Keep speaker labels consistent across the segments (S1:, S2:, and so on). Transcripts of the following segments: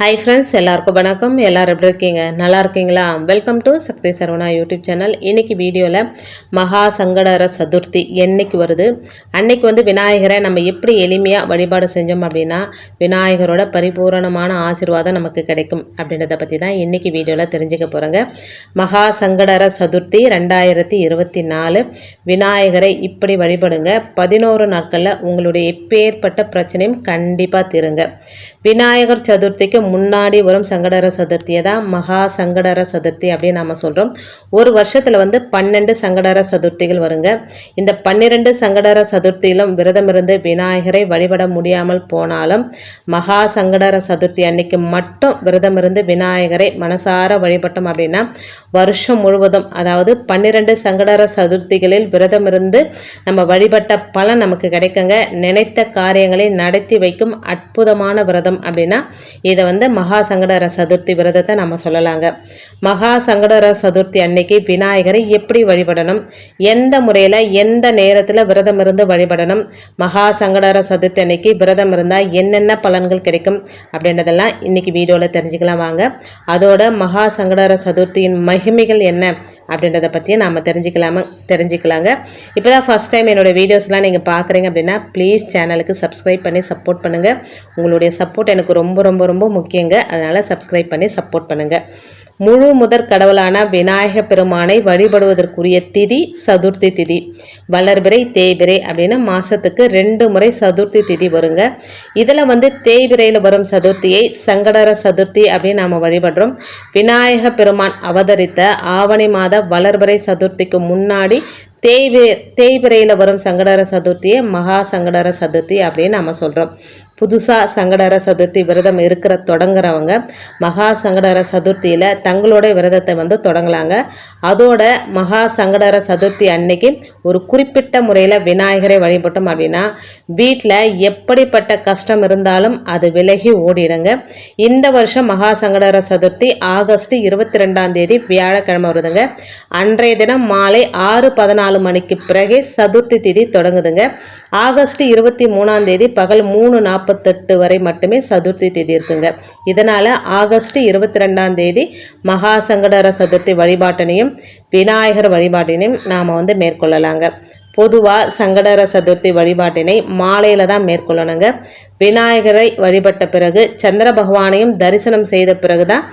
S1: hi friends எல்லாருக்கும் வணக்கம் எல்லோரும் எப்படி இருக்கீங்க நல்லா இருக்கீங்களா welcome to Sakthi Saravana YouTube channel இன்றைக்கி வீடியோவில் மகா சங்கடர சதுர்த்தி என்றைக்கு வருது அன்னைக்கு வந்து விநாயகரை நம்ம எப்படி எளிமையாக வழிபாடு செஞ்சோம் அப்படின்னா விநாயகரோட பரிபூரணமான ஆசீர்வாதம் நமக்கு கிடைக்கும் அப்படின்றத பற்றி தான் இன்றைக்கி வீடியோவில் தெரிஞ்சுக்க போகிறோங்க மகா சங்கடர சதுர்த்தி ரெண்டாயிரத்தி இருபத்தி நாலு விநாயகரை இப்படி வழிபடுங்க பதினோரு நாட்களில் உங்களுடைய எப்பேற்பட்ட பிரச்சனையும் கண்டிப்பாக தீருங்க விநாயகர் சதுர்த்திக்கு முன்னாடி வரும் சங்கடர சதுர்த்தியை தான் மகா சங்கடர சதுர்த்தி அப்படின்னு நாம் சொல்கிறோம் ஒரு வருஷத்தில் வந்து பன்னெண்டு சங்கடர சதுர்த்திகள் வருங்க இந்த பன்னிரெண்டு சங்கடர சதுர்த்தியிலும் விரதம் இருந்து விநாயகரை வழிபட முடியாமல் போனாலும் மகா சங்கடர சதுர்த்தி அன்னைக்கு மட்டும் விரதம் இருந்து விநாயகரை மனசார வழிபட்டோம் அப்படின்னா வருஷம் முழுவதும் அதாவது பன்னிரெண்டு சங்கடர சதுர்த்திகளில் விரதம் இருந்து நம்ம வழிபட்ட பலன் நமக்கு கிடைக்குங்க நினைத்த காரியங்களை நடத்தி வைக்கும் அற்புதமான விரதம் அப்படின்னா இதை வந்து மகா சங்கடர சதுர்த்தி விரதத்தை நம்ம சொல்லலாங்க மகா சங்கடர சதுர்த்தி அன்னைக்கு விநாயகரை எப்படி வழிபடணும் எந்த முறையில் எந்த நேரத்தில் விரதம் இருந்து வழிபடணும் மகா சங்கடர சதுர்த்தி அன்னைக்கு விரதம் இருந்தால் என்னென்ன பலன்கள் கிடைக்கும் அப்படின்றதெல்லாம் இன்னைக்கு வீடியோவில் தெரிஞ்சுக்கலாம் வாங்க அதோட மகா சங்கடர சதுர்த்தியின் மகிமைகள் என்ன அப்படின்றத பற்றியும் நாம் தெரிஞ்சுக்கலாம தெரிஞ்சுக்கலாங்க இப்போ தான் ஃபஸ்ட் டைம் என்னோடய வீடியோஸ்லாம் நீங்கள் பார்க்குறீங்க அப்படின்னா ப்ளீஸ் சேனலுக்கு சப்ஸ்கிரைப் பண்ணி சப்போர்ட் பண்ணுங்கள் உங்களுடைய சப்போர்ட் எனக்கு ரொம்ப ரொம்ப ரொம்ப முக்கியங்க அதனால் சப்ஸ்கிரைப் பண்ணி சப்போர்ட் பண்ணுங்கள் முழு முதற் கடவுளான விநாயக பெருமானை வழிபடுவதற்குரிய திதி சதுர்த்தி திதி வளர்பிறை தேய்பிறை அப்படின்னு மாதத்துக்கு ரெண்டு முறை சதுர்த்தி திதி வருங்க இதில் வந்து தேய்பிறையில் வரும் சதுர்த்தியை சங்கடர சதுர்த்தி அப்படின்னு நாம் வழிபடுறோம் விநாயக பெருமான் அவதரித்த ஆவணி மாத வளர்பிறை சதுர்த்திக்கு முன்னாடி தேய்பிரை தேய்பிரையில் வரும் சங்கடர சதுர்த்தியை மகா சங்கடர சதுர்த்தி அப்படின்னு நம்ம சொல்கிறோம் புதுசாக சங்கடர சதுர்த்தி விரதம் இருக்கிற தொடங்குறவங்க மகா சங்கடர சதுர்த்தியில் தங்களோட விரதத்தை வந்து தொடங்கலாங்க அதோட மகா சங்கடர சதுர்த்தி அன்னைக்கு ஒரு குறிப்பிட்ட முறையில் விநாயகரை வழிபட்டோம் அப்படின்னா வீட்டில் எப்படிப்பட்ட கஷ்டம் இருந்தாலும் அது விலகி ஓடிடுங்க இந்த வருஷம் மகா சங்கடர சதுர்த்தி ஆகஸ்ட் இருபத்தி ரெண்டாம் தேதி வியாழக்கிழமை வருதுங்க அன்றைய தினம் மாலை ஆறு பதினாலு மணிக்கு பிறகு சதுர்த்தி திதி தொடங்குதுங்க ஆகஸ்ட் இருபத்தி மூணாம் தேதி பகல் மூணு நாற்பது நாற்பத்தெட்டு வரை மட்டுமே சதுர்த்தி தேதி இருக்குங்க இதனால் ஆகஸ்ட் இருபத்தி ரெண்டாம் தேதி மகா சங்கடர சதுர்த்தி வழிபாட்டினையும் விநாயகர் வழிபாட்டினையும் நாம் வந்து மேற்கொள்ளலாங்க பொதுவாக சங்கடர சதுர்த்தி வழிபாட்டினை மாலையில் தான் மேற்கொள்ளணுங்க விநாயகரை வழிபட்ட பிறகு சந்திர பகவானையும் தரிசனம் செய்த பிறகு தான்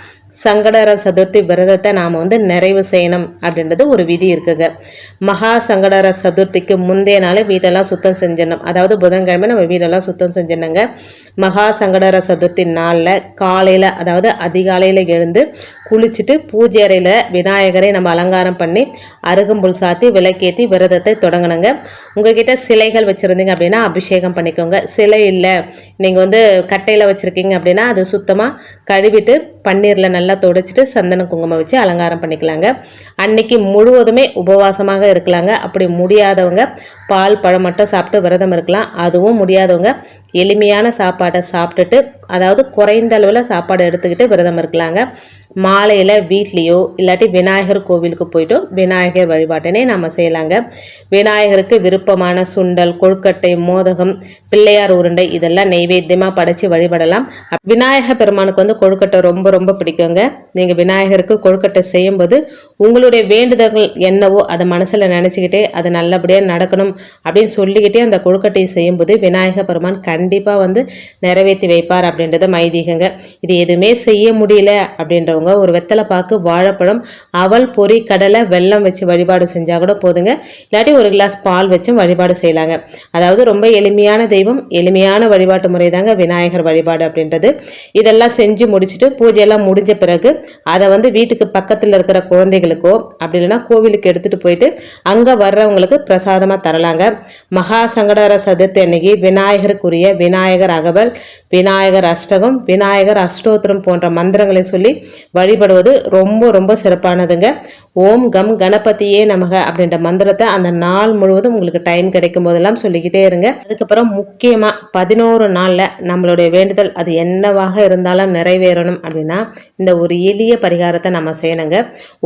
S1: சங்கடர சதுர்த்தி விரதத்தை நாம் வந்து நிறைவு செய்யணும் அப்படின்றது ஒரு விதி இருக்குங்க மகா சங்கடர சதுர்த்திக்கு முந்தைய நாள் வீட்டெல்லாம் சுத்தம் செஞ்சிடணும் அதாவது புதன்கிழமை நம்ம வீடெல்லாம் சுத்தம் செஞ்சிடணுங்க மகா சங்கடர சதுர்த்தி நாளில் காலையில் அதாவது அதிகாலையில் எழுந்து குளிச்சுட்டு பூஜை அறையில் விநாயகரை நம்ம அலங்காரம் பண்ணி அருகம்புல் சாத்தி விளக்கேற்றி விரதத்தை தொடங்கணுங்க உங்ககிட்ட சிலைகள் வச்சுருந்தீங்க அப்படின்னா அபிஷேகம் பண்ணிக்கோங்க சிலை இல்லை நீங்கள் வந்து கட்டையில் வச்சுருக்கீங்க அப்படின்னா அது சுத்தமாக கழுவிட்டு பன்னீரில் நல்லா துடைச்சிட்டு சந்தன குங்குமம் வச்சு அலங்காரம் பண்ணிக்கலாங்க அன்னைக்கு முழுவதுமே உபவாசமாக இருக்கலாங்க அப்படி முடியாதவங்க பால் பழம் மட்டும் சாப்பிட்டு விரதம் இருக்கலாம் அதுவும் முடியாதவங்க எளிமையான சாப்பாடை சாப்பிட்டுட்டு அதாவது குறைந்த அளவில் சாப்பாடு எடுத்துக்கிட்டு விரதம் இருக்கலாங்க மாலையில் வீட்லேயோ இல்லாட்டி விநாயகர் கோவிலுக்கு போயிட்டோ விநாயகர் வழிபாட்டினே நம்ம செய்யலாங்க விநாயகருக்கு விருப்பமான சுண்டல் கொழுக்கட்டை மோதகம் பிள்ளையார் உருண்டை இதெல்லாம் நெய்வேத்தியமாக படைச்சி வழிபடலாம் விநாயகர் பெருமானுக்கு வந்து கொழுக்கட்டை ரொம்ப ரொம்ப பிடிக்குங்க நீங்கள் விநாயகருக்கு கொழுக்கட்டை செய்யும்போது உங்களுடைய வேண்டுதல்கள் என்னவோ அதை மனசில் நினச்சிக்கிட்டே அது நல்லபடியாக நடக்கணும் அப்படின்னு சொல்லிக்கிட்டே அந்த கொழுக்கட்டையை செய்யும்போது விநாயகர் பெருமான் கண்டிப்பாக வந்து நிறைவேற்றி வைப்பார் அப்படின்றத மைதீகங்க இது எதுவுமே செய்ய முடியல அப்படின்ற இல்லாதவங்க ஒரு வெத்தலை பாக்கு வாழைப்பழம் அவல் பொறி கடலை வெள்ளம் வச்சு வழிபாடு செஞ்சால் கூட போதுங்க இல்லாட்டி ஒரு கிளாஸ் பால் வச்சும் வழிபாடு செய்யலாங்க அதாவது ரொம்ப எளிமையான தெய்வம் எளிமையான வழிபாட்டு முறை தாங்க விநாயகர் வழிபாடு அப்படின்றது இதெல்லாம் செஞ்சு முடிச்சுட்டு பூஜையெல்லாம் முடிஞ்ச பிறகு அதை வந்து வீட்டுக்கு பக்கத்தில் இருக்கிற குழந்தைகளுக்கோ அப்படி இல்லைன்னா கோவிலுக்கு எடுத்துகிட்டு போயிட்டு அங்கே வர்றவங்களுக்கு பிரசாதமாக தரலாங்க மகா சங்கடர சதுர்த்தி அன்னைக்கு விநாயகருக்குரிய விநாயகர் அகவல் விநாயகர் அஷ்டகம் விநாயகர் அஷ்டோத்திரம் போன்ற மந்திரங்களை சொல்லி வழிபடுவது ரொம்ப ரொம்ப சிறப்பானதுங்க ஓம் கம் கணபதியே நமக அப்படின்ற மந்திரத்தை அந்த நாள் முழுவதும் உங்களுக்கு டைம் கிடைக்கும் போதெல்லாம் சொல்லிக்கிட்டே இருங்க அதுக்கப்புறம் முக்கியமாக பதினோரு நாளில் நம்மளுடைய வேண்டுதல் அது என்னவாக இருந்தாலும் நிறைவேறணும் அப்படின்னா இந்த ஒரு எளிய பரிகாரத்தை நம்ம செய்யணுங்க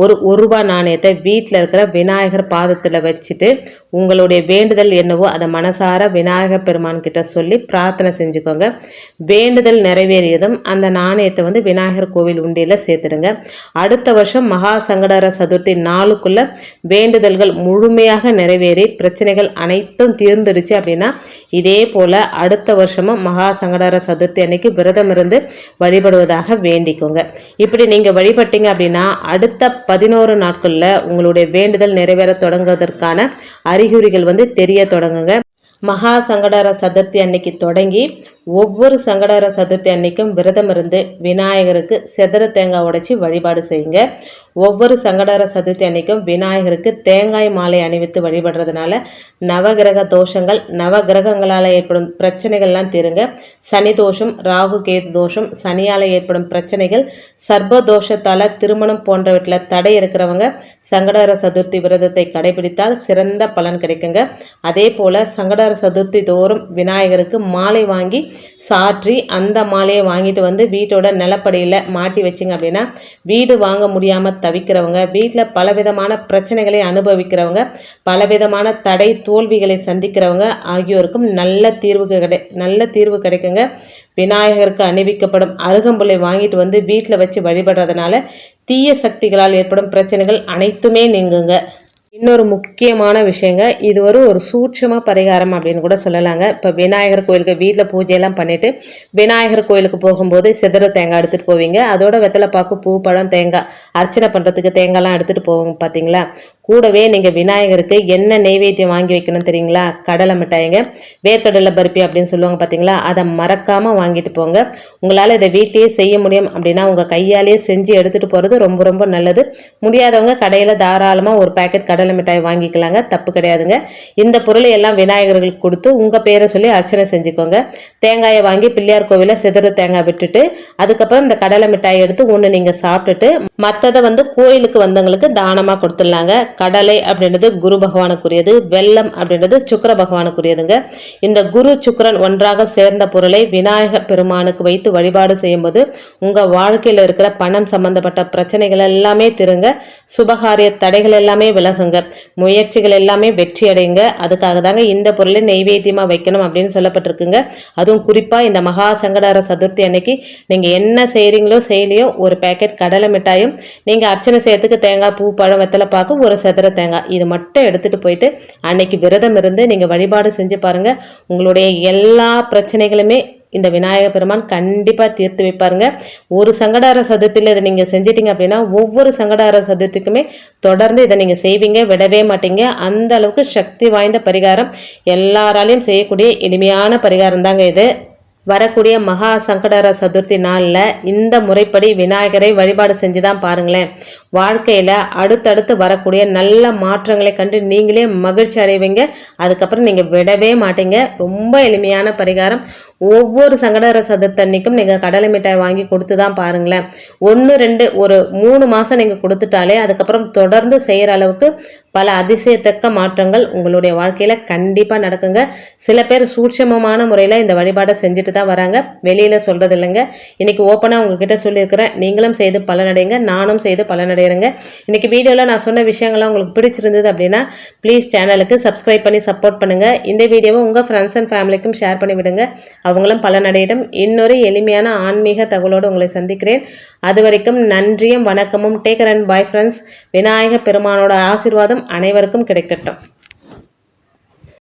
S1: ஒரு ஒரு ரூபா நாணயத்தை வீட்டில் இருக்கிற விநாயகர் பாதத்தில் வச்சுட்டு உங்களுடைய வேண்டுதல் என்னவோ அதை மனசார விநாயகர் பெருமான் கிட்ட சொல்லி பிரார்த்தனை செஞ்சுக்கோங்க வேண்டுதல் நிறைவேறியதும் அந்த நாணயத்தை வந்து விநாயகர் கோவில் உண்டியில் சேர்த்துடுங்க அடுத்த வருஷம் மகா சங்கடர சதுர்த்தி நாளுக்குள்ள வேண்டுதல்கள் முழுமையாக நிறைவேறி பிரச்சனைகள் அனைத்தும் தீர்ந்துடுச்சு அப்படின்னா இதே போல் அடுத்த வருஷமும் மகா சங்கடர சதுர்த்தி அன்னைக்கு விரதம் இருந்து வழிபடுவதாக வேண்டிக்கோங்க இப்படி நீங்கள் வழிபட்டீங்க அப்படின்னா அடுத்த பதினோரு நாட்களில் உங்களுடைய வேண்டுதல் நிறைவேற தொடங்குவதற்கான அறி அறிகுறிகள் வந்து தெரிய தொடங்குங்க மகா சங்கடார சதுர்த்தி அன்னைக்கு தொடங்கி ஒவ்வொரு சங்கடகர சதுர்த்தி அன்னைக்கும் விரதம் இருந்து விநாயகருக்கு செதற தேங்காய் உடைச்சி வழிபாடு செய்யுங்க ஒவ்வொரு சங்கடகர சதுர்த்தி அன்னைக்கும் விநாயகருக்கு தேங்காய் மாலை அணிவித்து வழிபடுறதுனால நவகிரக தோஷங்கள் நவகிரகங்களால் ஏற்படும் பிரச்சனைகள்லாம் தீருங்க சனி தோஷம் ராகு கேது தோஷம் சனியால் ஏற்படும் பிரச்சனைகள் சர்ப தோஷத்தால் திருமணம் போன்றவற்றில் தடை இருக்கிறவங்க சங்கடகர சதுர்த்தி விரதத்தை கடைபிடித்தால் சிறந்த பலன் கிடைக்குங்க அதே போல் சங்கடகர சதுர்த்தி தோறும் விநாயகருக்கு மாலை வாங்கி சாற்றி அந்த மாலையை வாங்கிட்டு வந்து வீட்டோட நிலப்படியில் மாட்டி வச்சிங்க அப்படின்னா வீடு வாங்க முடியாமல் தவிக்கிறவங்க வீட்டில் பலவிதமான பிரச்சனைகளை அனுபவிக்கிறவங்க பலவிதமான தடை தோல்விகளை சந்திக்கிறவங்க ஆகியோருக்கும் நல்ல தீர்வு கிடை நல்ல தீர்வு கிடைக்குங்க விநாயகருக்கு அணிவிக்கப்படும் அருகம்புலை வாங்கிட்டு வந்து வீட்டில் வச்சு வழிபடுறதுனால தீய சக்திகளால் ஏற்படும் பிரச்சனைகள் அனைத்துமே நீங்குங்க இன்னொரு முக்கியமான விஷயங்க இது ஒரு ஒரு சூட்சம பரிகாரம் அப்படின்னு கூட சொல்லலாங்க இப்போ விநாயகர் கோயிலுக்கு வீட்டில் பூஜையெல்லாம் பண்ணிவிட்டு விநாயகர் கோயிலுக்கு போகும்போது சிதற தேங்காய் எடுத்துகிட்டு போவீங்க அதோட வெத்தலை பாக்கு பூ பழம் தேங்காய் அர்ச்சனை பண்ணுறதுக்கு தேங்காய்லாம் எடுத்துகிட்டு போவோம் பார்த்தீங்களா கூடவே நீங்கள் விநாயகருக்கு என்ன நெய்வேத்தியம் வாங்கி வைக்கணும் தெரியுங்களா கடலை மிட்டாய்ங்க வேர்க்கடலை பருப்பி அப்படின்னு சொல்லுவாங்க பார்த்தீங்களா அதை மறக்காமல் வாங்கிட்டு போங்க உங்களால் இதை வீட்லேயே செய்ய முடியும் அப்படின்னா உங்கள் கையாலேயே செஞ்சு எடுத்துகிட்டு போகிறது ரொம்ப ரொம்ப நல்லது முடியாதவங்க கடையில் தாராளமாக ஒரு பேக்கெட் கடலை மிட்டாய் வாங்கிக்கலாங்க தப்பு கிடையாதுங்க இந்த பொருளை எல்லாம் விநாயகர்களுக்கு கொடுத்து உங்கள் பேரை சொல்லி அர்ச்சனை செஞ்சுக்கோங்க தேங்காயை வாங்கி பிள்ளையார் கோவிலில் சிதறு தேங்காய் விட்டுட்டு அதுக்கப்புறம் இந்த கடலை மிட்டாய் எடுத்து ஒன்று நீங்கள் சாப்பிட்டுட்டு மற்றதை வந்து கோயிலுக்கு வந்தவங்களுக்கு தானமாக கொடுத்துடலாங்க கடலை அப்படின்றது குரு பகவானுக்குரியது வெள்ளம் அப்படின்றது சுக்கர பகவானுக்குரியதுங்க இந்த குரு சுக்கரன் ஒன்றாக சேர்ந்த பொருளை விநாயக பெருமானுக்கு வைத்து வழிபாடு செய்யும்போது உங்கள் வாழ்க்கையில் இருக்கிற பணம் சம்பந்தப்பட்ட பிரச்சனைகள் எல்லாமே திருங்க சுபகாரிய தடைகள் எல்லாமே விலகுங்க முயற்சிகள் எல்லாமே வெற்றி அடையுங்க அதுக்காக தாங்க இந்த பொருளை நெய்வேத்தியமாக வைக்கணும் அப்படின்னு சொல்லப்பட்டிருக்குங்க அதுவும் குறிப்பாக இந்த மகா சங்கடார சதுர்த்தி அன்னைக்கு நீங்கள் என்ன செய்கிறீங்களோ செய்யலையோ ஒரு பேக்கெட் கடலை மிட்டாயும் நீங்கள் அர்ச்சனை செய்யறதுக்கு தேங்காய் பூ பழம் வெத்தலை பார்க்கும் ஒரு செதற தேங்காய் இது மட்டும் எடுத்துகிட்டு போயிட்டு அன்னைக்கு விரதம் இருந்து நீங்கள் வழிபாடு செஞ்சு பாருங்கள் உங்களுடைய எல்லா பிரச்சனைகளுமே இந்த விநாயகர் பெருமான் கண்டிப்பாக தீர்த்து வைப்பாருங்க ஒரு சங்கடார சதுர்த்தியில் இதை நீங்கள் செஞ்சிட்டிங்க அப்படின்னா ஒவ்வொரு சங்கடார சதுர்த்திக்குமே தொடர்ந்து இதை நீங்கள் செய்வீங்க விடவே மாட்டீங்க அந்த அளவுக்கு சக்தி வாய்ந்த பரிகாரம் எல்லாராலையும் செய்யக்கூடிய எளிமையான பரிகாரம் தாங்க இது வரக்கூடிய மகா சங்கடார சதுர்த்தி நாளில் இந்த முறைப்படி விநாயகரை வழிபாடு செஞ்சு தான் பாருங்களேன் வாழ்க்கையில் அடுத்தடுத்து வரக்கூடிய நல்ல மாற்றங்களை கண்டு நீங்களே மகிழ்ச்சி அடைவீங்க அதுக்கப்புறம் நீங்கள் விடவே மாட்டீங்க ரொம்ப எளிமையான பரிகாரம் ஒவ்வொரு சங்கடகர சதுர்த்தன்னைக்கும் நீங்கள் கடலை மிட்டாய் வாங்கி கொடுத்து தான் பாருங்களேன் ஒன்று ரெண்டு ஒரு மூணு மாதம் நீங்கள் கொடுத்துட்டாலே அதுக்கப்புறம் தொடர்ந்து செய்கிற அளவுக்கு பல அதிசயத்தக்க மாற்றங்கள் உங்களுடைய வாழ்க்கையில் கண்டிப்பாக நடக்குங்க சில பேர் சூட்சமமான முறையில் இந்த வழிபாடை செஞ்சுட்டு தான் வராங்க வெளியில் சொல்கிறது இல்லைங்க இன்றைக்கி ஓப்பனாக உங்ககிட்ட சொல்லியிருக்கிறேன் நீங்களும் செய்து பலனடைங்க நானும் செய்து பலனடை பண்ணிடுங்க இன்றைக்கி வீடியோவில் நான் சொன்ன விஷயங்கள்லாம் உங்களுக்கு பிடிச்சிருந்தது அப்படின்னா ப்ளீஸ் சேனலுக்கு சப்ஸ்கிரைப் பண்ணி சப்போர்ட் பண்ணுங்கள் இந்த வீடியோவை உங்கள் ஃப்ரெண்ட்ஸ் அண்ட் ஃபேமிலிக்கும் ஷேர் பண்ணி விடுங்க அவங்களும் பலனடையிடம் இன்னொரு எளிமையான ஆன்மீக தகவலோடு உங்களை சந்திக்கிறேன் அது வரைக்கும் நன்றியும் வணக்கமும் take care and bye friends Vinayaka பெருமானோட ஆசிர்வாதம் அனைவருக்கும் கிடைக்கட்டும்